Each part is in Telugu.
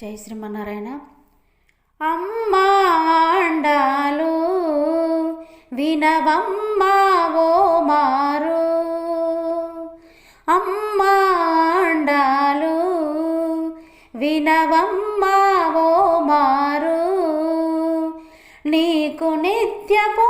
జై శ్రీమన్నారాయణ. అమ్మాండాలు వినవమ్మా ఓ మారు. అమ్మాండాలు వినవమ్మా ఓ మారు. నీకు నిత్యపో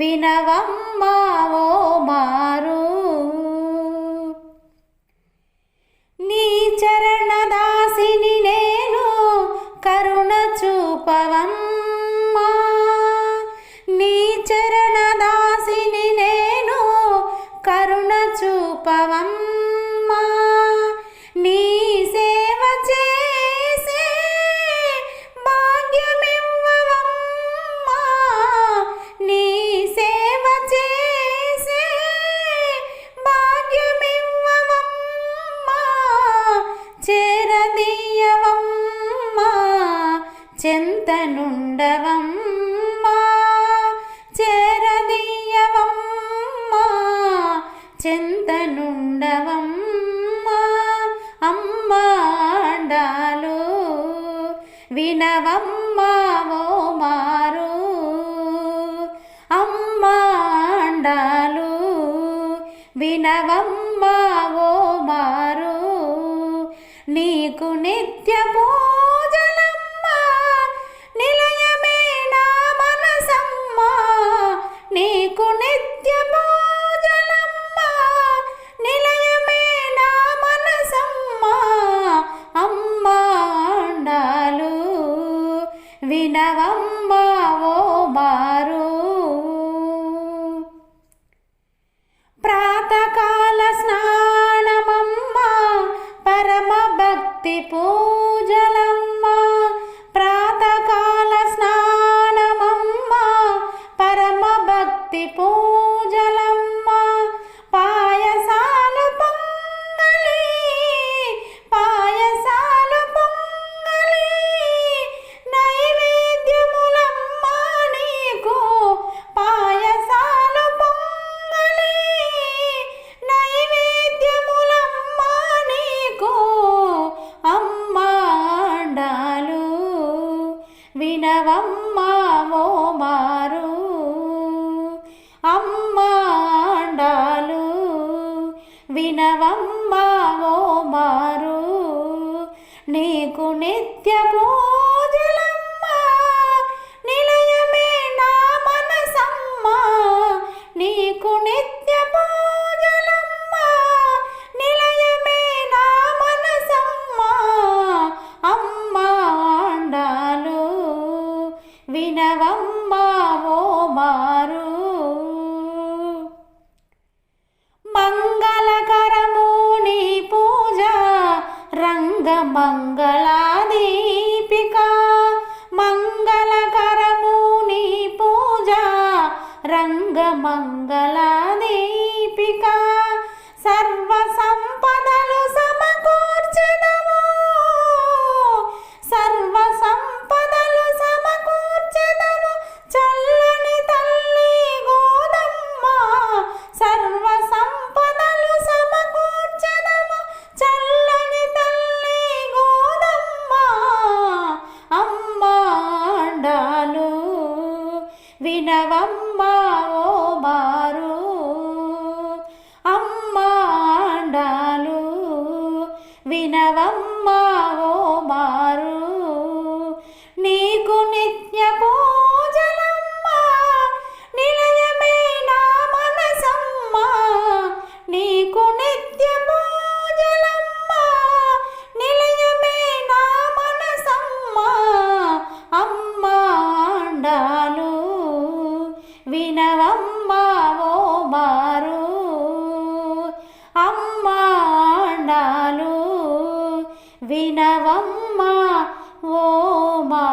వినవమ్మా. వినవమ్మావో మారు అమ్మాండాలు వినవమ్మావో మారు నీకు నిత్యమో నవంబావో మారు నీకు నిత్య పూజలమ్మా నిలయమే నా మనసమ్మా నీకు నిత్య పూజలమ్మా నిలయమే నా మనసమ్మా అమ్మా అండాలు మారు మంగ మంగళాదీపిక మంగళకరము నీ పూజ రంగ మంగళా ప్రణవమ్మా ఓ బారు వినవమ్మా ఓ మా